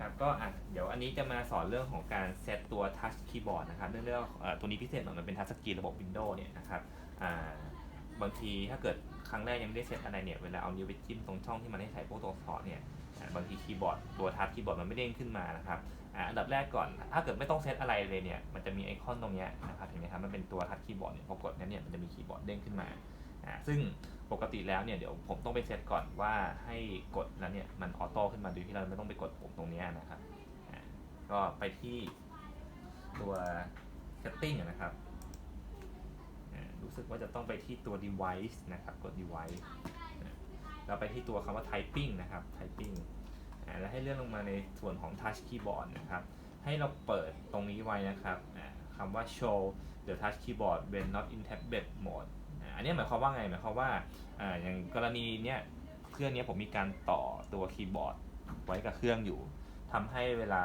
ครับก็อะเดี๋ยวอันนี้จะมาสอนเรื่องของการเซตตัว Touch Keyboard นะครับเรื่องเรื่องตัวนี้พิเศษหน่อยมันเป็น Touch Screen ระบบ Windows เนี่ยนะครับอ่าบางทีถ้าเกิดครั้งแรกยังไม่ได้เซตอะไรเนี่ยเวลาเอานิ้วไปจิ้มตรงช่องที่มันให้ใส่พวกตัวอักษรเนี่ยบางทีคีย์บอร์ดตัว Touch Keyboard มันไม่เด้งขึ้นมานะครับอ่าอันดับแรกก่อน ถ้าเกิดไม่ต้องเซตอะไรเลยเนี่ยมันจะมีไอคอนตรงเนี้ยนะครับเห็นไหมครับมันเป็นตัว Touch Keyboard เนี่ยพอกดนั้นเนี่ยมันจะมีคีย์บอร์ดเด้งขึ้นมาอ่าซึ่ง ปกติแล้วเนี่ยเดี๋ยวผมต้องไปเซตก่อนว่าให้กดแล้วเนี่ยมันออโต้ขึ้นมาโดยที่เราไม่ต้องไปกดปุ่มตรงนี้นะครับอ่าก็ไปที่ตัว setting นะครับอ่ารู้สึกว่าจะต้องไปที่ตัว device นะครับ กด device เราไปที่ตัวคำว่า typing นะครับ typing อ่าแล้วให้เลื่อนลงมาในส่วนของ touch keyboard นะครับ ให้เราเปิดตรงนี้ไว้นะครับอ่าคำว่า show the touch keyboard when not in tablet mode อันนี้หมายความว่าไงหมายความว่าอ่าอย่างกรณีเนี้ยเครื่องเนี้ยผมมีการต่อตัวคีย์บอร์ดไว้กับเครื่องอยู่ทำให้เวลา